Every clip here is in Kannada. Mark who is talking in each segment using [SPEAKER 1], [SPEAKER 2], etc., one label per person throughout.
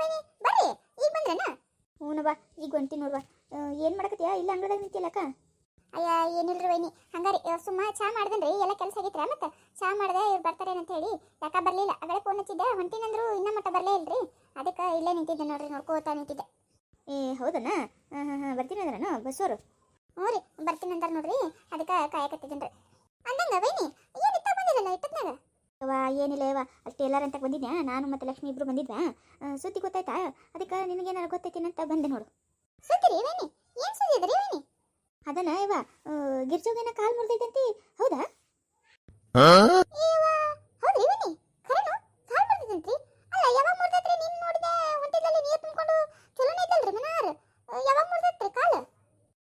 [SPEAKER 1] ಬನ್ನಿ ಬರ್ರಿ. ಈಗ ಬಂದ್ರನ?
[SPEAKER 2] ಹ್ಞೂನವ್ವ ಈಗ ಹೊಂಟಿ ನೋಡ್ವ. ಏನು ಮಾಡಕತ್ತೀಯ? ಇಲ್ಲ ಅಂಗಳದಾಗ ನಿಂತಿಲ್ಲಕ್ಕ
[SPEAKER 1] ಅಯ್ಯ ಏನಿಲ್ರಿ ವೈನಿ. ಹಂಗಾರಿ ಸುಮ್ಮ ಚಾ ಮಾಡ್ದನ್ರಿ ಎಲ್ಲ ಕೆಲಸ ಆಗೈತ್ರ ಮತ್ತೆ? ಚಾ ಮಾಡ್ದೆ ಇವ್ರು ಬರ್ತಾರೆ ಅಂತ ಹೇಳಿ. ಯಾಕ ಬರ್ಲಿಲ್ಲ? ಅಗಳೇ ಫೋನ್ ಹಚ್ಚಿದ್ದೆ ಹೊಂಟಿನಂದ್ರು ಇನ್ನ ಮಟ್ಟ ಬರ್ಲೇ ಇಲ್ರಿ. ಅದಕ್ಕೆ ಇಲ್ಲೇ ನಿಂತಿದ್ದೆ ನೋಡ್ರಿ ನೋಡ್ಕೋತಾ ನಿಂತಿದ್ದೆ.
[SPEAKER 2] ಏ ಹೌದನಾ? ಹಾಂ ಹಾಂ ಹಾಂ ಬರ್ತೀನಿ ಅಂದ್ರನು ಬಸ್ಸೋರು
[SPEAKER 1] ಹ್ಞೂ ರೀ ಬರ್ತೀನಿ ಅಂತಾರ ನೋಡ್ರಿ. ಅದಕ್ಕೆ ಕಾಯಕತ್ತಿದ್ದೇನ್ರಿ ಅಂದಂಗ ವೈನಿ ಏನು ಇತ್ತ ಬಂದಿರಲ್ಲ ಇಟ್ಟದ್ನಾಗ
[SPEAKER 2] ಅವ್ವ ಏನಿಲ್ಲ ಯವ್ವ ಅಲ್ಲಿ ಟೇಲರ್ ಅಂತ ಬಂದಿದ್ದೆ ನಾನು ಮತ್ತೆ ಲಕ್ಷ್ಮಿ ಇಬ್ರು ಬಂದಿದ್ವಾ? ಸುದ್ದಿ ಗೊತ್ತಾಯ್ತಾ? ಅದಕ್ಕೆ ನಿನಗೇನಾರು ಗೊತ್ತೈತೇನೆ ಅಂತ ಬಂದೆ ನೋಡು.
[SPEAKER 1] ವೈನಿ ಏನು ಸುದ್ದಿ
[SPEAKER 2] ಅದನ್ನ ಯವ್ವ ಗಿರ್ಜೋಗೇನ ಕಾಲು ಮುರಿದೈತಂತಿ. ಹೌದಾ?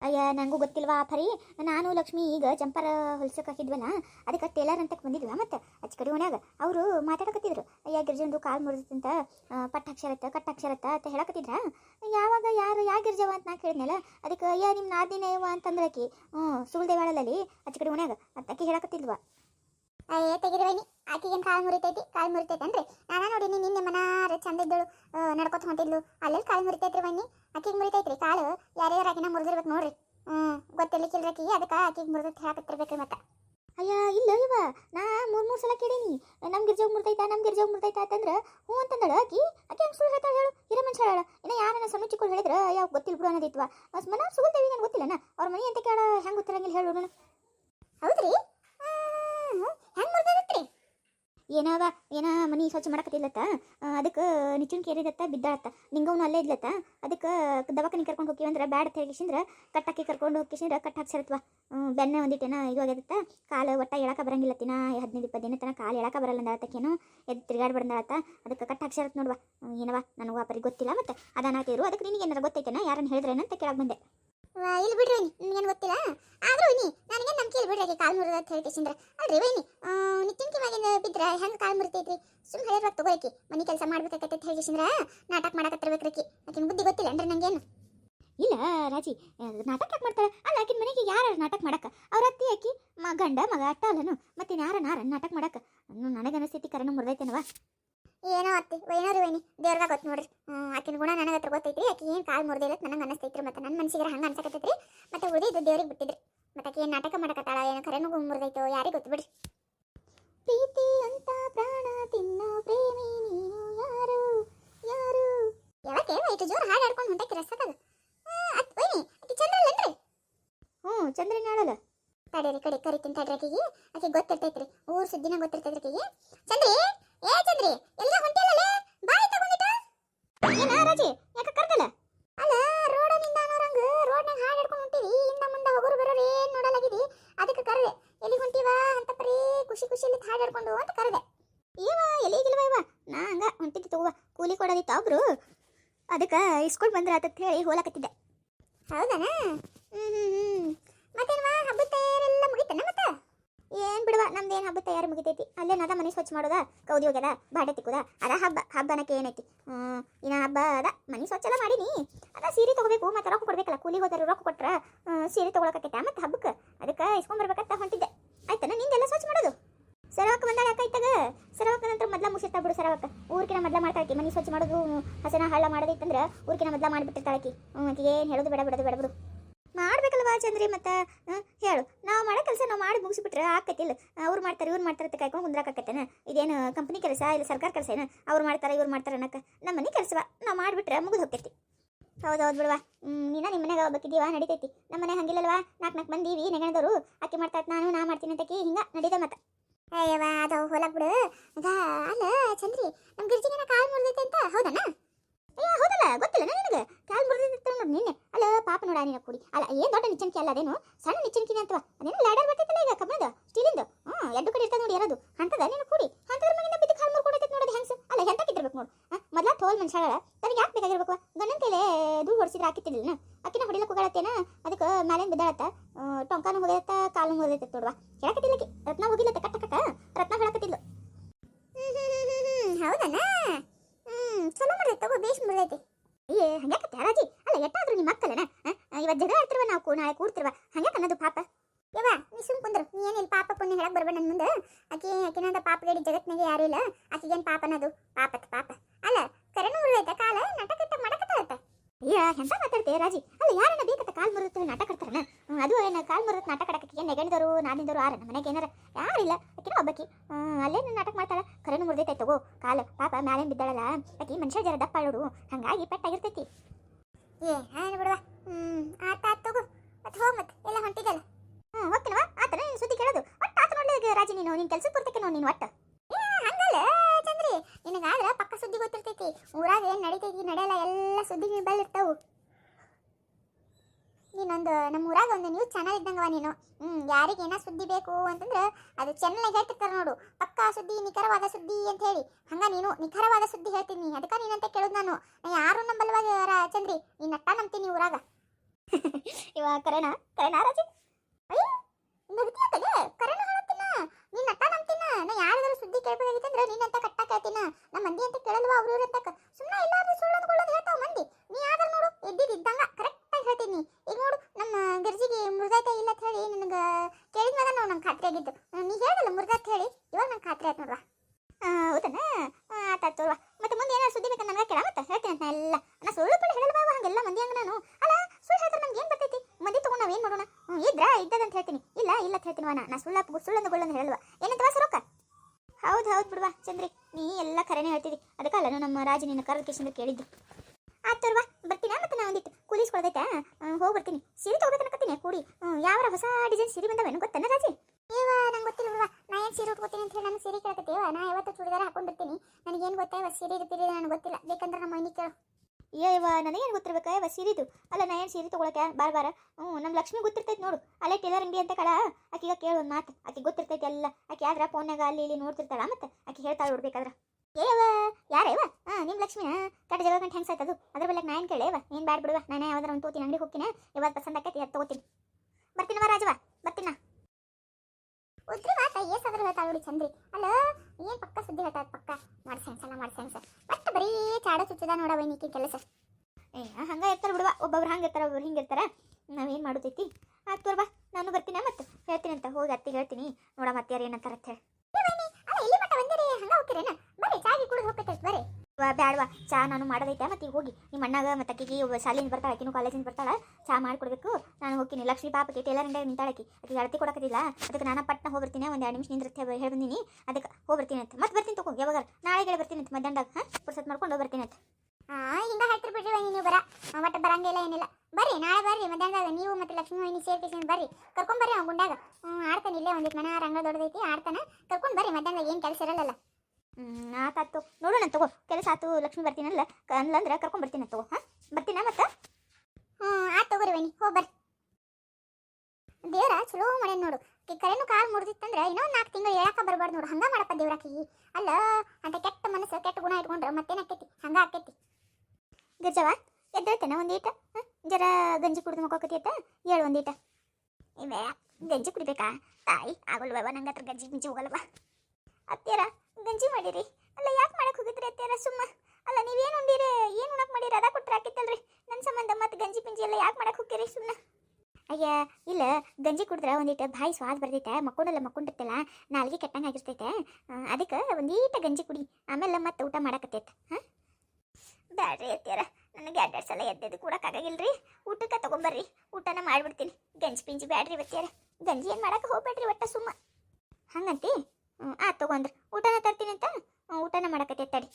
[SPEAKER 2] ಅಯ್ಯ ನನಗೂ ಗೊತ್ತಿಲ್ವಾ ಪರಿ? ನಾನು ಲಕ್ಷ್ಮಿ ಈಗ ಜಂಪರ್ ಹೊಲ್ಸಕ್ಕೆ ಹಾಕಿದ್ವಲ್ಲ ಅದಕ್ಕೆ ಟೇಲರ್ ಅಂತ ಬಂದಿದ್ವಾ ಮತ್ತೆ? ಓಣ್ಯಾಗ ಅವರು ಮಾತಾಡಕತ್ತಿದ್ರು. ಅಯ್ಯ ಗಿರ್ಜಂದು ಕಾಲು ಮುರಿದಂತ ಪಟ್ಟ ಹಾಕ್ಸರತ್ತ ಅಂತ ಹೇಳಕತ್ತಿದ್ರ? ಯಾವಾಗ, ಯಾರು, ಯಾ ಗಿರ್ಜವ ಅಂತ ನಾ ಕೇಳಿದ್ನಲ್ಲ, ಅದಕ್ಕೆ, ಅಯ್ಯ ನಿಮ್ಮ ನಾದಿನ ಯವ್ವ ಅಂತಂದ್ರಕಿ ಹ್ಞೂ ಸುಳ್ದೇವಾಳಲ್ಲಿ ಅಚ್ಚ ಕಡೆ ಓಣ್ಯಾಗ ಅಂತ ಆಕಿ
[SPEAKER 1] ಅಯ್ಯ, ತೆಗಿರಿ ಬನ್ನಿ, ಆಕಿಗೇನ್ ಕಾಲ್ ಮುರಿತೈತಿ, ಕಾಲ್ ಮುರಿತೈತೇನ್ರಿ? ನೋಡಿ ನೋಡಿನಿ, ನಿನ್ನೆ ಮನಾರ ಚಂದ ಇದ್ದಳು ನಡ್ಕೊತ ಹೊಂಟಿದ್ಲು ಅಲ್ಲೇ ಕಾಲ್ ಮುರಿತೈತ್ರಿ ಬನ್ನಿ, ಆಕಿಗೆ ಮುರಿತೈತ್ರಿ ಕಾಲು, ಯಾರ್ಯಾರು ಆಕಿನ ಮುರಿದಿರ್ಬೇಕು ನೋಡ್ರಿ. ಹ್ಮ್ ಗೊತ್ತಿರ್ಲಿಕ್ಕಿಲ್ರಕಿ ಅದಕ್ಕೆ ಆಕಿಗೆ ಮುರಿದೈತಿ ಹೇಳಕತ್ತಿರ್ಬೇಕ್ರಿ ಮತ್ತೆ.
[SPEAKER 2] ಅಯ್ಯ, ಇಲ್ಲ ಇವ, ನಾ ಮೂರು ಮೂರು ಸಲ ಕೇಳೀನಿ. ನಮ್ಮ ಗಿರ್ಜೋಗ್ ಮುರ್ತೈತಾ ನಮ್ಮ ಗಿರ್ಜೋಗ್ ಮುರ್ತೈತಾ ಅಂತಂದ್ರ ಹ್ಞೂ ಅಂತಂದಳ. ಆಕಿ, ಆಕೆ ಹಂಗೆ ಸುಳ್ಳು ಹೇಳ್ತಾಳೆ ಹೇಳು? ಹಿರ ಮನುಷ್ಯ ಹೇಳ ಇನ್ನ ಯಾರನ್ನ ಸಣ್ಣ ಚಿಕ್ಕಳು ಹೇಳಿದ್ರ ಯಾವ ಗೊತ್ತಿಲ್ಲ ಬಿಡು ಅನ್ನೋದಿತ್ವ. ಮನ ಸುಗಲ್ತೇವಿ ನನಗೆ ಗೊತ್ತಿಲ್ಲನ? ಅವ್ರ ಮನೆ ಅಂತ ಕೇಳ ಹೆಂಗ್ ಗೊತ್ತಿರಂಗಿಲ್ಲ ಹೇಳು ನೋಡೋಣ
[SPEAKER 1] ಹೌದ್ರಿ? ಹೆಂಗ್
[SPEAKER 2] ಏನವ, ಏನ ಮನಿ ಸ್ವಚ್ಛ ಮಾಡಕತ್ತಿಲ್ಲತ್ತ ಅದಕ್ಕೆ ನಿಚುನ್ ಕೇರಿದತ್ತ, ಬಿದ್ದಾಳತ್ತ. ನಿಂಗವನು ಅಲ್ಲೇ ಇದ್ಲತ್ತ? ಅದಕ್ಕೆ ದವಾಖಾನೆ ಕರ್ಕೊಂಡು ಹೋಗಿವಂದ್ರ ಬ್ಯಾಡ ಅಂತ ಹೇಳಿಸಿಂದ್ರ ಕಟ್ಟಾಕಿ ಕರ್ಕೊಂಡು ಹೋಗಿಸಿಂದ್ರ ಕಟ್ ಹಾಕ್ಸಿರತ್ವ ಬೆನ್ನ ಒಂದಿಟ್ಟೇನ ಇದು ಆಗ್ಯದತ್ತ. ಕಾಲು ಒಟ್ಟ ಎಳಕ ಬರಂಗಿಲ್ಲ ತಿನ್ನ ಹದಿನೈದು ಇಪ್ಪತ್ತು ದಿನ ತನಕ ಕಾಲು ಎಳಕ ಬರಲ್ಲ ಅಂದಳತ್ತಕೇನು ಎದ್ದು ತಿರುಗಾಡ್ಬಾರ್ದಾಳತ್ತ ಅದಕ್ಕೆ ಕಟ್ ಹಾಕ್ಸಿರತ್ ನೋಡ್ವ. ಏನವ, ನನಗೂ ಆ ಪರಿ ಗೊತ್ತಿಲ್ಲ ಮತ್ತೆ? ಅದಾನಾತಿರು ಅದಕ್ಕೆ ನಿನಗೆ ಏನಾರ ಗೊತ್ತೈತೇನ ಯಾರನ್ನ ಹೇಳಿದ್ರೇನಂತ ಕೇಳಕ್ ಬಂದೆ.
[SPEAKER 1] ಇಲ್ಲಿ ಬಿಡ್ರಿ ನಿನಗೇನು ಗೊತ್ತಿಲ್ಲ ಆದ್ರೂ ವೈನಿ ನನಗೆ ನಂಬಿಕೆ ಇಲ್ಲ ಬಿಡ್ರಿ ಆಕೆ ಕಾಲ್ ಮುರಿದ ಅಂತ ಹೇಳ್ಕೇಸಿಂದ್ರ ಅಲ್ರಿ, ವೈನಿ ನಿತ್ಯಂಕಿ ಮ್ಯಾಗಿನ ಬಿದ್ರ ಹೆಂಗ್ ಕಾಲ್ ಮುರಿತೈತ್ರಿ ಸುಮ್ ಹೇಳಿರ್ವಾಗ ತಗೋಕಿ ಮನಿ ಕೆಲಸ ಮಾಡ್ಬೇಕಾಗತ್ತೆ ಅಂತ ಹೇಳ್ಕೇಸಿಂದ್ರ ನಾಟಕ ಮಾಡಕತ್ತಿರ್ಬೇಕ್ರಿ ಆಕಿನ ಬುದ್ಧಿ ಗೊತ್ತಿಲ್ಲ ಅಂದ್ರೆ ನಂಗೇನು?
[SPEAKER 2] ಇಲ್ಲ ರಾಜಿ ನಾಟಕ ಯಾಕೆ ಮಾಡ್ತಾಳೆ? ಅಲ್ಲ, ಆಕಿನ ಮನೆಗೆ ಯಾರು ನಾಟಕ ಮಾಡಕ್ಕ ಅವ್ರ ಅತ್ತಿ, ಆಕಿ, ಮ, ಗಂಡ, ಮಗ, ಅಟ್ಟ, ಅಲ್ಲನು. ಮತ್ತೆ ಯಾರ ನಾರ ನಾಟಕ ಮಾಡಕ್ಕ ನನಗೆ ಅನಿಸ್ತೈತಿ ಕರೆನ ಮುರ್ದೈತೇನವ
[SPEAKER 1] ಏನೋ ಅತ್ತಿ ರೀ ವೈನಿ ದೇವ್ರದಾಗ ಗೊತ್ತು ನೋಡ್ರಿ. ಹ್ಮ್, ಆಕಿನ ಗುಣ ನನಗೆ ಹತ್ರ ಗೊತ್ತೈತಿ ಆಕಿ ಏನು ಕಾಲ್ ಮುರಿದಿಲ್ಲ ನನಗೆ ಅನಿಸ್ತೈತ್ರಿ ಮತ್ತೆ ನನ್ನ ಮನಸ್ಸಿಗೆ ಹಂಗೆ ಅನ್ಸಕತ್ತೈತ್ರಿ. ಮತ್ತೆ ಉಳಿದಿದ್ದು ದೇವ್ರಿಗೆ ಬಿಟ್ಟಿದ್ರಿ. ಮತ್ತೆ ಆಕಿ ಏನು ನಾಟಕ ಮಾಡಕತ್ತಾಳ ಏನೋ ಕರೆನೂ ಮುರಿದೈತೋ ಯಾರಿಗೆ ಗೊತ್ತು ಬಿಡ್ರಿ. ಪ್ರೀತಿ ಅಂತ ಪ್ರಾಣ ತಿನ್ನೋ ಪ್ರೇಮಿ ನೀನು ಯಾರು? ಯಾರು? ಯಾಕೆ ಇಟ್ಟು ಜೋರು ಹಾಡು ಹಾಡ್ಕೊಂಡು ಹೊಂಟಕ್ಕೆ ರಸಕಲ್ಲ ವೈನಿ ಆಕಿ ಚಂದ್ರ ಅಲ್ಲೇನ್ರಿ
[SPEAKER 2] ಹ್ಞೂ ಚಂದ್ರನ ಹೇಳಲ್ಲ
[SPEAKER 1] ತಡೀರಿ ಕಡೆ ಕರಿತೀನಿ ತಡ್ರಿ ಆಕಿಗೆ. ಆಕೆ ಗೊತ್ತಿರ್ತೈತ್ರಿ ಊರ್ ಸುದ್ದಿನ ಗೊತ್ತಿರ್ತೈತ್ರಿ ಆಕಿಗೆ. ಚಂದ್ರಿ ಏ ಚಂದ್ರಿ ಎಲ್ಲ ಹೊಂಟಿಲ್ಲಲೇ ಬಾಯಿ ತಗೊಂಡಿಟ
[SPEAKER 2] ಏನ ಯಾಕ ಕರ್ದಲ್ಲ?
[SPEAKER 1] ಅಲ್ಲ, ರೋಡನಿಂದ ಅನ್ನೋರಂಗ ರೋಡ್ನಾಗ ಹಾಡು ಹಿಡ್ಕೊಂಡು ಹೊಂಟಿವಿ. ಇಂದ ಮುಂದೆ ಹೋಗೋರು ಬರೋರು ಏನು ನೋಡಲಾಗಿದಿ? ಅದಕ್ಕೆ ಕರೆದೆ. ಎಲ್ಲಿ ಹೊಂಟಿವ ಅಂತ ಬರೀ ಖುಷಿ ಖುಷಿಯಲ್ಲಿ ಹಾಡು ಹಿಡ್ಕೊಂಡು ಅಂತ ಕರೆದೆ.
[SPEAKER 2] ಇವ ಎಲ್ಲಿಗಿಲ್ವ ಇವ? ನಾ ಹಂಗ ಹೊಂಟಿದ್ದು ತಗೋವ ಕೂಲಿ ಕೊಡೋದಿತ್ತು ಒಬ್ರು ಅದಕ್ಕೆ ಇಸ್ಕೊಂಡು ಬಂದ್ರ ಅಂತ ಹೇಳಿ ಹೋಲಾಕತ್ತಿದ್ದೆ.
[SPEAKER 1] ಹೌದನ? ಹ್ಮ್ ಹ್ಮ್ ಹ್ಮ್. ಮತ್ತೇನ್ವಾ ಮುಗಿತಾನೆ ಮತ್ತ?
[SPEAKER 2] ಏನ್ ಬಿಡುವ? ನಮ್ದೇನ್ ಹಬ್ಬ ತಯಾರಿ ಮುಗಿತೈತಿ? ಅಲ್ಲೇ ನಾದ ಮನೆ ಸ್ವಚ್ಛ ಮಾಡೋದ, ಕೌದಿ ಹೋಗ್ಯದ, ಬಾಡೆ ತಿಕ್ಕುದ, ಅದ ಹಬ್ಬ, ಹಬ್ಬನಕ್ಕೆ ಏನೈತಿ? ಹ್ಮ್, ಇನ್ನ ಹಬ್ಬ ಅದ, ಮನೆ ಸ್ವಚ್ಛ ಎಲ್ಲ ಮಾಡಿನಿ. ಅದ ಸೀರೆ ತಗೋಬೇಕು, ಮತ್ತೆ ರೊಕ್ಕ ಕೊಡ್ಬೇಕಲ್ಲ, ಕೂಲಿ ಹೋದರು ರೊಕ್ಕ ಕೊಟ್ರ ಸೀರೆ ತಗೊಳಕತ್ತೈತ, ಮತ್ತೆ ಹಬ್ಬಕ್ಕೆ, ಅದಕ್ಕೆ ಇಸ್ಕೊಂಡ್ ಬರ್ಬೇಕಂತ ಹೊಂಟಿದ್ದೆ. ಆಯ್ತನ, ನಿಂದೆಲ್ಲ ಸ್ವಚ್ಛ ಮಾಡೋದು? ಸರವಕ್ಕ ಬಂದಾಗ ಯಾಕೈತಾಗ ಸರವಕ್ಕ ನಂತರ ಮೊದ್ಲ ಮುಗಿಸಿರ್ತಾ ಬಿಡು ಸರವಕ್ಕ. ಊರ್ಕಿನ ಮೊದ್ಲ ಮಾಡ್ತಾಳಕಿ, ಮನೆ ಸ್ವಚ್ಛ ಮಾಡೋದು ಹಸನ ಹಳ್ಳ ಮಾಡೋದಿತ್ತಂದ್ರ ಊರ್ಕಿನ ಮೊದ್ಲ ಮಾಡಿಬಿಟ್ಟಿರ್ತಾಳಕಿ. ಆಕಿಗೆ ಏನು ಹೇಳೋದು ಬೇಡ, ಬಿಡೋದು ಬೇಡ ಬಿಡು. ಮಾಡ್ಬೇಕಲ್ವಾ ಚಂದ್ರಿ ಮತ್ತೆ ಹೇಳು. ನಾವು ಮಾಡೋ ಕೆಲಸ ನಾವು ಮಾಡಿ ಮುಗಿಸ್ಬಿಟ್ರೆ ಆಕತಿಲ್ಲ ಅವ್ರು ಮಾಡ್ತಾರೆ, ಇವ್ರು ಮಾಡ್ತಾರೆ ಅಂತ ಕಾಯ್ಕೊಂಡು ಕುಂದ್ರಾಕತ್ತೇನೆ ಇದೇನು ಕಂಪ್ನಿ ಕೆಲಸ ಇಲ್ಲ ಸರ್ಕಾರ ಕೆಲಸ ಏನು? ಅವ್ರು ಮಾಡ್ತಾರೆ, ಇವ್ರು ಮಾಡ್ತಾರೆ ಅನ್ನಕ್ಕೆ ನಮ್ಮ ಮನೆ ಕೆಲಸವ ನಾವು ಮಾಡಿಬಿಟ್ರೆ ಮುಗಿದು ಹೋಗ್ತೈತಿ. ಹೌದು ಹೌದು ಬಿಡುವ. ನೀನ ನಿಮ್ಮ ಮನೆಗೆ ಹೋಗ್ಬೇಕಿದ್ದೀವ ನಡೀತೈತಿ. ನಮ್ಮ ಮನೆ ಹಂಗಿಲ್ಲಲ್ವಾ? ನಾಲ್ಕು ನಾಲ್ಕು ಮಂದಿ ನೆಗಣದವರು ಅಕ್ಕಿ ಮಾಡ್ತಾ ನಾನು, ನಾ ಮಾಡ್ತೀನಿ ಅಂತಕಿ ಹಿಂಗ ನಡೀದ ಮತ್ತೆ.
[SPEAKER 1] ಅಯ್ಯವ್ವ ಅದು ಹೊಲಕ್ ಬಿಡು. ಅದ ಅಲ್ಲ, ಚಂದ್ರಿ ನಮ್ಮ ಗಿರ್ಜಿಗೆ ಕಾಲು ಮುರಿದೈತೆ ಅಂತ. ಹೌದನ
[SPEAKER 2] ಅಯ್ಯ ಹೌದಲ್ಲ ಗೊತ್ತಿಲ್ಲ ನಿನಗೆ ಕಾಲು ಮುರಿದಿತ್ತು ನೋಡಿ ನಿನ್ನೆ ಅಲ್ಲ ಪಾಪ ನೋಡ ನೀನು ಕುಡಿ. ಅಲ್ಲ, ಏನು ದೊಡ್ಡ ನಿಚ್ಚಣಿಕೆ ಅಲ್ಲ ಅದೇನು? ಸಣ್ಣ ನಿಚ್ಚಣಿಕೆ ಅಂತವ? ಅದೇನು ಲ್ಯಾಡರ್ ಬರ್ತೈತಲ್ಲ ಈಗ ಕಬ್ಬಣದ ಸ್ಟೀಲಿಂದು ಹ್ಞೂ ಎರಡು ಕಡೆ ಇರ್ತದೆ ನೋಡಿ ಯಾರದು ಅಂತದ ನೀನು ಕುಡಿ. ಅಂತದ್ರ ಮಗಿನ ಬಿದ್ದು ಕಾಲು ಮುರ್ಕೊಂಡೈತೆ ನೋಡೋದು ಹೆಂಗ್ಸು. ಅಲ್ಲ ಎಂತಕ್ಕಿದ್ದಿರ್ಬೇಕು ನೋಡು? ಮೊದಲ ಟೋಲ್ ಮನುಷ್ಯ ತನಗೆ ಯಾಕೆ ಬೇಕಾಗಿರ್ಬೇಕು? ಗಂಡನ ಕೈಲೇ ದೂರು ಹೊಡಿಸಿದ್ರೆ ಹಾಕಿತ್ತಿಲ್ಲ ಅಕ್ಕಿನ ಹೊಡಿಲಕ್ಕೆ ಹೋಗಳತ್ತೇನ? ಅದಕ್ಕೆ ಮ್ಯಾಲಿಂದ ಬಿದ್ದಾಳತ್ತ? ಟೊಂಕಾನು ಹೋಗೈತ ಕಾಲು ಮುರಿದೈತೆ ನೋಡುವ. ಹೇಳಕತ್ತಿಲ್ಲಕ್ಕೆ ರತ್ನ ಹೋಗಿಲ್ಲತ್ತ, ಕಟ್ಟ ಕಟ್ಟ. ರತ್ನ
[SPEAKER 1] ಹ್ಮ್, ಹೌದನ? ಹ್ಮ್, ಚಲೋ ಮುರಿದೈತೆ ತಗೋ, ಬೇಷ್ ಮುರಿದೈತಿ.
[SPEAKER 2] ಏ ಹಂಗ್ಯಾಕ ರಾಜಿ ಅಲ್ಲ, ಎಟ್ಟಾದ್ರೂ ನಿಮ್ಮ ಇವತ್ತು ಜಗಳ ಆಡ್ತಿರುವ, ನಾವು ನಾಳೆ ಕೂಡ್ತಿರುವ. ಹಂಗೆ ಅನ್ನೋದು ಪಾಪ.
[SPEAKER 1] ಯವ್ವ, ನೀ ಸುಮ್ ಕುಂದ್ರು. ನೀ ಏನಿಲ್ಲ ಪಾಪ ಪುಣ್ಯ ಹೇಳಕ್ ಬರ್ಬೇಡ ನನ್ನ ಮುಂದೆ? ಆಕೆ ಆಕಿನಂತ ಪಾಪ ಗಡಿ ಜಗತ್ನಾಗೆ ಯಾರು ಇಲ್ಲ. ಆಕಿಗೇನು ಪಾಪ ಅನ್ನೋದು? ಪಾಪತ್ ಪಾಪ. ಅಲ್ಲ, ಕರೆನೂ ಉಳಿದೈತೆ ಕಾಲ ನಾಟಕ ಮಾಡಕತ್ತಾಳತ್ತ
[SPEAKER 2] ಅಯ್ಯ, ಎಂತ ಮಾತಾಡ್ತೀಯ ರಾಜಿ? ಅಲ್ಲ, ಯಾರನ್ನ ಬೇಕಂತ ಕಾಲ್ ಮುರಿದ ನಾಟಕ ಕಟ್ತಾರನ ಅದು ಏನ ಕಾಲ್ ಮುರಿದ ನಾಟಕ ಆಡಕ್ಕೆ ನೆಗಣಿದವರು ನಾನಿಂದವರು ಆರ, ನಮ್ಮ ಮನೆಗೆ ಏನಾರ ಯಾರಿಲ್ಲ ಆಕಿನ ಒಬ್ಬಾಕಿ. ಅಲ್ಲೇನು ನಾಟಕ ಮಾಡ್ತಾಳ? ಕರೆನು ಮುರಿದೈತೆ, ತಗೋ. ಕಾಲ, ಪಾಪ ಮ್ಯಾಲೇನು ಬಿದ್ದಾಳಲ್ಲ? ಆಕಿ ಮನುಷ್ಯ ಜರ ದಪ್ಪ ನೋಡು ಹಂಗಾಗಿ ಪೆಟ್ಟಾಗಿರ್ತೈತಿ
[SPEAKER 1] ಏ ಹಾಂ ಬಿಡುವ? ಹ್ಮ್ ಆತ ಆತ್ ತಗೋ. ಮತ್ತೆ ಹೋಗ್ ಮತ್ತೆ, ಎಲ್ಲ ಹೊಂಟಿದಲ್ಲ
[SPEAKER 2] ಹ್ಞೂ ಓಕೆನವಾ ಆತರ ನೀನು ಸುದ್ದಿ ಕೇಳೋದು. ಒಟ್ಟು ಆತ ನೋಡ್ಲಿ ರಾಜಿ ನೀನು ನಿನ್ನ ಕೆಲ್ಸಕ್ಕೆ ಬರ್ತಕ್ಕೆ ನೋಡಿ ನೀನು ಒಟ್ಟು.
[SPEAKER 1] ಹಂಗಲ್ಲ, ಚಂದ್ರಿ. ನಿನಗಾದ್ರ ಪಕ್ಕ ಸುದ್ದಿ ಗೊತ್ತಿರ್ತೈತಿ. ಊರಾಗ ಏನ್ ನಡೀತೈತಿ, ನಡೆಯಲ್ಲ, ಎಲ್ಲ ಸುದ್ದಿ ಬಲ್ಲಿರ್ತಾವು ನೀನೊಂದು ನಮ್ಮ ಊರಾಗ ಒಂದು ನ್ಯೂಸ್ ಚಾನಲ್ ಇದ್ದಂಗವ ನೀನು. ಹ್ಞೂ ಯಾರಿಗೆ ಸುದ್ದಿ ಬೇಕು ಅಂತಂದ್ರೆ ಅದು ಚೆನ್ನಾಗಿ ಹೇಳ್ತಿರ್ತಾರ ನೋಡು. ಪಕ್ಕಾ ಸುದ್ದಿ, ನಿಖರವಾದ ಸುದ್ದಿ ಅಂತ ಹೇಳಿ. ಹಂಗ ನೀನು ನಿಖರವಾದ ಸುದ್ದಿ ಹೇಳ್ತೀನಿ ಅದಕ್ಕ ನೀನಂತ ಕೇಳುದು ನಾನು. ಯಾರು ನಂಬಲ್ವಾಗ ಚಂದ್ರಿ? ನೀನ್ ಅಟ್ಟ ನಂಬ್ತೀನಿ ಊರಾಗ.
[SPEAKER 2] ಇವ ಕರೆನಾ? ಕರೆನಾ ರಾಜಿ?
[SPEAKER 1] ನಗತಿಯಾತಲೆ ಕರೆನ ಹೇಳತ್ತಿನ ನೀನ್ ನಟ್ಟ ನಂಬ್ತಿನ ನಾ ಯಾರಾದ್ರೂ ಸುದ್ದಿ ಕೇಳ್ಬೇಕಾಗಿತ್ತಂದ್ರೆ ನಿನ್ನಂತ ಕಟ್ಟ ಕೇಳ್ತೀನ ನಮ್ಮ ಮಂದಿ ಅಂತ ಕೇಳಲ್ವಾ ಅವ್ರು ಇವ್ರು ಸುಮ್ಮನೆ ಎಲ್ಲಾದ್ರೂ ಸುಳ್ಳು ಅಂದ್ಕೊಳ್ಳೋದು ಹೇಳ್ತಾವ ಮಂದಿ. ನೀ ಆದ್ರೆ ನೋಡು ಎದ್ದಿದ್ದು ಇದ್ದಂಗ ಕರೆಕ್ಟಾಗಿ ಹೇಳ್ತೀನಿ. ಈಗ ನೋಡು, ನಮ್ಮ ಗರ್ಜಿಗೆ ಮುರ್ದೈತೆ ಇಲ್ಲ ಅಂತ ಹೇಳಿ ನನಗೆ ಕೇಳಿದ್ಮೇಲೆ ನಾವು ನಂಗೆ ಖಾತ್ರಿ ಆಗಿದ್ದು ನೀ ಹೇಳಿದಲ್ಲ ಮುರ್ದೈತೆ ಹೇಳಿ ಇವಾಗ ನಂಗೆ ಖಾತ್ರಿ ಆಯ್ತು ನೋಡ್ವಾ
[SPEAKER 2] ಹೌದನ ಆತಾತು ಮತ್ತೆ ಮುಂದೆ ಏನಾದ್ರು ಸುದ್ದಿ ಬೇಕಂತ ನನಗೆ ಕೇಳ ಮತ್ತೆ ಹೇಳ್ತೀನಿ ಅಂತ ಎಲ್ಲ ನಾ ಸುಳ್ಳು ಪಳ್ಳಿ ಹೇಳಲ್ವಾ ಇವ ಹಂಗೆಲ್ಲ ಮಂದಿ ಹಂಗ ನಾನು ಅಲ್ಲ ಸುಳ್ಳು ಹೇಳ್ತಾರೆ ನಮ್ಗೆ ಏನು ಬರ್ತೈತಿ ಮಂದಿ ತಗೊಂಡು ನಾವು ಏನು ಮಾಡೋಣ ಹ್ಞೂ ಇದ್ರ ಇದ್ದದಂತ ಹೇಳ್ತೀನಿ. ಇಲ್ಲ ಇಲ್ಲ ಅಂತ ಹೇಳ್ತೀನಿ ನಾ ನಾ ಸುಳ್ಳು ಸುಳ್ಳೊಂದು ಗುಳ್ಳೊಂದು ಹೇಳುವ. ಏನಂತ ಸರೋಕ ಹೌದು ಹೌದು ಬಿಡುವ. ಚಂದ್ರಿ, ನೀ ಎಲ್ಲ ಕರೆನೇ ಹೇಳ್ತಿದ್ದಿ ಅದಕ್ಕಲ್ಲ ನಮ್ಮ ರಾಜ ನಿನ್ನ ಕರೆದ ಕಿಶಿಂದ ಕೇಳಿದ್ದು. ಆತರ್ವ ಬರ್ತೀನಾ, ಮತ್ತೆ ನಾ ಒಂದಿತ್ತು ಕೂಲಿಸ್ಕೊಳ್ದೈತೆ? ಹೋಗಿ ಬರ್ತೀನಿ. ಸೀರೆ ತಗೋಬೇಕನ್ನಕತ್ತೀನಿ ಕೂಡಿ. ಯಾವರ ಯಾವ ಹೊಸ ಡಿಸೈನ್ ಸೀರೆ ಬಂದವೇನು ಗೊತ್ತನ್ನ ರಾಜಿ?
[SPEAKER 1] ಇವ ನಂಗೆ ಗೊತ್ತಿಲ್ಲ ಬಿಡುವ ನಾ ಏನು ಸೀರೆ ಉಟ್ಕೋತೀನಿ ಅಂತ ಹೇಳಿ ನಾನು ಸೀರೆ ಕೇಳ್ಕತ್ತೀವ ನಾ ಯಾವತ್ತೂ ಚೂಡಿದಾರ ಹಾಕೊಂಡಿರ್ತೀನಿ. ನನಗೇನು ಗೊತ್ತಾ ಇವ ಸೀರೆ ಇರ್ತೀರಿ ನನಗೆ ಗೊತ್ತಿಲ್ಲ. ಬೇಕಂದ್ರೆ ನಮ್ಮ ಮೈನಿ ಕೇಳು.
[SPEAKER 2] ಏವ ನನಗೇನು ಗೊತ್ತಿರ್ಬೇಕ? ಇವ ಸೀರಿದು. ಅಲ್ಲ, ನಾ ಏನು ಸೀರೆ ತೊಗೊಳಕ್ಕೆ? ಬಾರ ಬಾರ. ಹ್ಞೂ ನಮ್ಮ ಲಕ್ಷ್ಮಿ ಗೊತ್ತಿರ್ತೈತೆ ನೋಡು. ಅಲ್ಲೇ ಟೇಲರ್ ಅಂಗಡಿ ಅಂತ ಕಳ. ಆಕಿಗ ಕೇಳು ಒಂದು ಮಾತು. ಆಕೆ ಗೊತ್ತಿರ್ತೈತೆ ಎಲ್ಲ. ಆಕೆ ಆದ್ರೆ ಫೋನ್ಯಾಗ ಅಲ್ಲಿ ಇಲ್ಲಿ ನೋಡ್ತಿರ್ತಾಳ. ಮತ್ತೆ ಆಕಿ ಹೇಳ್ತಾಳೆ ನೋಡ್ಬೇಕಾದ್ರೆ. ಏವ ಯಾರೇವ ಹಾಂ ನಿಮ್ಮ ಲಕ್ಷ್ಮಿ ಕಟ್ಟ ಜಗ ಗಂಟೆ ಹೆಂಗೆ ಅದು ಅದ್ರ ನಾ ಏನು ಕೇಳೇವ ಏನು ಬ್ಯಾಡ ಬಿಡುವ. ನಾನೇ ಯಾವ್ದಾರ ಒಂದು ತೋತಿನ ಅಂಗಡಿ ಹೋಗ್ತೀನಿ. ಯಾವತ್ತು ಪಸಂದ ಆಕೈತಿ ಅದು ತಗೋತೀನಿ. ಬರ್ತೀನವ ರಾಜವ ಬರ್ತೀನ
[SPEAKER 1] ಉದ್ರಿ ಮಾತ ಏಸಾದ್ರೂ ಹೇಳ್ತಾಳ ನೋಡಿ ಚಂದ್ರಿ. ಅಲ್ಲ, ಏನ್ ಪಕ್ಕ ಸುದ್ದಿ ಹೇಳ್ತಾ ಪಕ್ಕ? ಅಲ್ಲ ಮಾಡ್ಸೆನ್ಸ್ ಬಟ್ ಬರೀ ಚಾಡ ಸುತ್ತದ ನೋಡವ ವೈನಿಕಿ ಕೆಲಸ.
[SPEAKER 2] ಏ, ಹಂಗೆ ಇರ್ತಾರೆ ಬಿಡುವ. ಒಬ್ಬೊಬ್ರು ಹಂಗೆ ಇರ್ತಾರೆ ಒಬ್ಬರು ಹಿಂಗೆ ಇರ್ತಾರೆ. ನಾವೇನು ಮಾಡೋದೈತಿ ಆಯ್ತು ತೋರ್ಬಾ ನಾನು ಬರ್ತೀನಿ ಮತ್ತೆ ಹೇಳ್ತೀನಿ ಅಂತ ಹೋಗಿ ಅತ್ತಿಗೆ ಹೇಳ್ತೀನಿ. ನೋಡ ಮತ್ತೆ ಯಾರು ಏನಂತಾರ ಅಂತ ಹೇಳಿ.
[SPEAKER 1] ಇಲ್ಲಿ ಮಟ್ಟ ಬಂದಿರಿ. ಹಂಗ ಹೋಗ್ತೀರೇನ? ಬರ್ರಿ, ಚಾಗಿ ಕುಡಿದು ಹೋಗ್ತೈತೆ ಬರ್ರಿ.
[SPEAKER 2] ವಾ ಬ್ಯಾಡ್ವಾ ಚಾ ನಾನು ಮಾಡೋದೈತೆ ಮತ್ತೆ ಈಗ ಹೋಗಿ ನಿಮ್ಮ ಅಣ್ಣಗ ಮತ್ತೆ ಅಕ್ಕಿಗೆ ಶಾಲೆಯಿಂದ ಬರ್ತಾಳೆ ಆಕಿನೂ ಕಾಲೇಜಿಂದ ಬರ್ತಾಳೆ. ಚಾ ಮಾಡಿಕೊಡ್ಬೇಕು. ನಾನು ಹೋಗ್ತೀನಿ. ಲಕ್ಷ್ಮಿ ಪಾಪಕ್ಕೆ ಟೇಲರ್ ಅಂಗಡಿ ನಿಂತಾಳಕಿ. ಅದಕ್ಕೆ ಅಳತಿ ಕೊಡಕತ್ತಿಲ್ಲ. ಅದಕ್ಕೆ ನಾನು ಪಟ್ನ ಹೋಗ್ಬರ್ತೀನಿ ಒಂದು ಎರಡು ನಿಮಿಷ ನಿಂದಿರುತ್ತೆ ಹೇಳಿ ಬಂದಿನಿ ಅದಕ್ಕೆ ಹೋಗ್ಬರ್ತೀನಿ ಅಂತ. ಮತ್ತೆ ಬರ್ತೀನಿ ತಗೋ ಯಾವಾಗ? ನಾಳೆಗೆ ಬರ್ತೀನಿ ಅಂತ ಮಧ್ಯಾಹ್ನದಾಗ, ಹಾಂ? ಪುರ್ಸತ್ ಮಾಡ್ಕೊಂಡು ಹೋಗ್ಬರ್ತೀನಿ ಅಂತ.
[SPEAKER 1] ಹಾಂ ಹಿಂಗೆ ಹೇಳ್ತಿರ್ ಬಿಡ್ರಿ ನೀವು ಬರ. ಮತ್ತೆ ಬರಂಗಿಲ್ಲ ಏನಿಲ್ಲ. ಬರ್ರಿ, ನಾಳೆ ಬರ್ರಿ. ಮಧ್ಯಾಹ್ನದಾಗ ನೀವು ಮತ್ತೆ ಲಕ್ಷ್ಮಿ ವೈನಿ ಸೇರ್ಕೇಶನ್ ಬರ್ರಿ. ಕರ್ಕೊಂಡ್ ಬರ್ರಿ ಅವ್ನ ಗುಂಡಾಗ. ಆಡ್ತಾನೆ ಇಲ್ಲೇ ಒಂದಿಟ್ಟು ಮನ ರಂಗ ದೊಡ್ಡದೈತಿ ಆಡ್ತಾನೆ. ಕರ್ಕೊಂಡ್ ಬರ್ರಿ, ಮಧ್ಯಾಹ್ನದಾಗ ಏನು ಕೆಲಸ ಇರಲ್ಲ
[SPEAKER 2] ಹ್ಞೂ ಆತಾತು ನೋಡೋಣ ತಗೋ. ಕೆಲಸ ಆತು, ಲಕ್ಷ್ಮಿ ಬರ್ತೀನಲ್ಲ ಅನ್ಲಂದ್ರೆ ಕರ್ಕೊಂಡ್ ಬರ್ತೀನಿ ತಗೋ, ಹಾ? ಬರ್ತೀನ ಮತ್ತೆ?
[SPEAKER 1] ಹ್ಞೂ ಆತ್ ತಗೋರಿ ವೈನಿ ಹೋಗ್ ಬರ್ರಿ. ದೇವ್ರ, ಚಲೋ ಮಾಡ್ಯಾನ ನೋಡು. ಕರೆನು ಕಾಲ್ ಮುರಿದಿತ್ತಂದ್ರೆ ಇನ್ನೊಂದ್ ನಾಲ್ಕು ತಿಂಗಳು ಹೇಳಕ ಬರಬಾರ್ದು ನೋಡು. ಹಂಗ ಮಾಡಪ್ಪ ದೇವ್ರಾಕಿ ಅಲ್ಲ, ಅಂತ ಕೆಟ್ಟ ಮನಸ್ಸು, ಕೆಟ್ಟ ಗುಣ ಇಟ್ಕೊಂಡ್ರೆ ಮತ್ತೇನಾಕೈತಿ ಹಂಗ ಆಕೈತಿ?
[SPEAKER 2] ಗಿರ್ಜವ ಎದ್ದೇಳ್ತೇನೆ ಒಂದೀಟ ಜರ ಗಂಜಿ ಕುಡಿದು ಮಕ್ಕೋಕತಿ ಅತ್ತ ಹೇಳು ಒಂದೀಟ ಇವೇ ಗಂಜಿ ಕುಡಿಬೇಕಾ? ತಾಯಿ ಆಗಲ್ವ ನಂಗೆ ಹತ್ರ ಗಂಜಿ ಗಿಂಜಿ ಹೋಗಲ್ವ? ಅತ್ತೀರ ಗಂಜಿ ಮಾಡಿರಿ. ಅಲ್ಲ, ಯಾಕೆ ಮಾಡಕ್ಕೆ ಹೋಗಿದ್ರಿ ಅತ್ತೀರ ಸುಮ್ಮ? ಅಲ್ಲ, ನೀವೇನು ಉಂಡಿರಿ? ಏನು ಉಣಕ್ ಮಾಡಿರಿ? ಅದ ಕೊಟ್ರೆ ಹಾಕಿತ್ತಲ್ರಿ. ನನ್ನ ಸಂಬಂಧ ಮತ್ತೆ ಗಂಜಿ ಪಿಂಜಿ ಎಲ್ಲ ಯಾಕೆ ಮಾಡಕ್ಕೆ ಹೋಗಿರಿ ಸುಮ್ಮ ಅಯ್ಯ, ಇಲ್ಲ, ಗಂಜಿ ಕುಡಿದ್ರೆ ಒಂದಿಟ್ಟು ಬಾಯಿ ಸ್ವಾದ ಬರ್ತೈತೆ ಮಕ್ಕೊಂಡಲ್ಲ ಮಕ್ಕೊಂಡಿರ್ತಲ್ಲ, ನಾಲ್ಗೆ ಕೆಟ್ಟಂಗೆ ಆಗಿರ್ತೈತೆ. ಅದಕ್ಕೆ ಒಂದೀಟ ಗಂಜಿ ಕುಡಿ. ಆಮೇಲೆ ಮತ್ತೆ ಊಟ ಮಾಡಕತ್ತೈತೆ. ಹಾಂ? ಬ್ಯಾಡ್ರಿ ಅತ್ತೀರ ನನಗೆ ಎರಡು ಸಲ ಎದ್ದೆದ್ದು ಕೂಡಕ್ಕಾಗಿಲ್ರಿ ಊಟಕ್ಕೆ ತಗೊಂಬರ್ರಿ. ಊಟನ ಮಾಡಿಬಿಡ್ತೀನಿ. ಗಂಜಿ ಪಿಂಜಿ ಬ್ಯಾಡ್ರಿ ಬತ್ತಿಯಾರ ಗಂಜಿ ಏನು ಮಾಡಕ್ಕೆ ಹೋಗ್ಬೇಡ್ರಿ ಒಟ್ಟ ಸುಮ್ಮ. ಹಂಗಂತಿ? ತಗೊಂಡ್ರೆ ತಗೊಂಡ್ರಿ ಊಟನ ತರ್ತೀನಿ ಅಂತ ಊಟನ ಮಾಡಕತ್ತೆ ತಡಿ.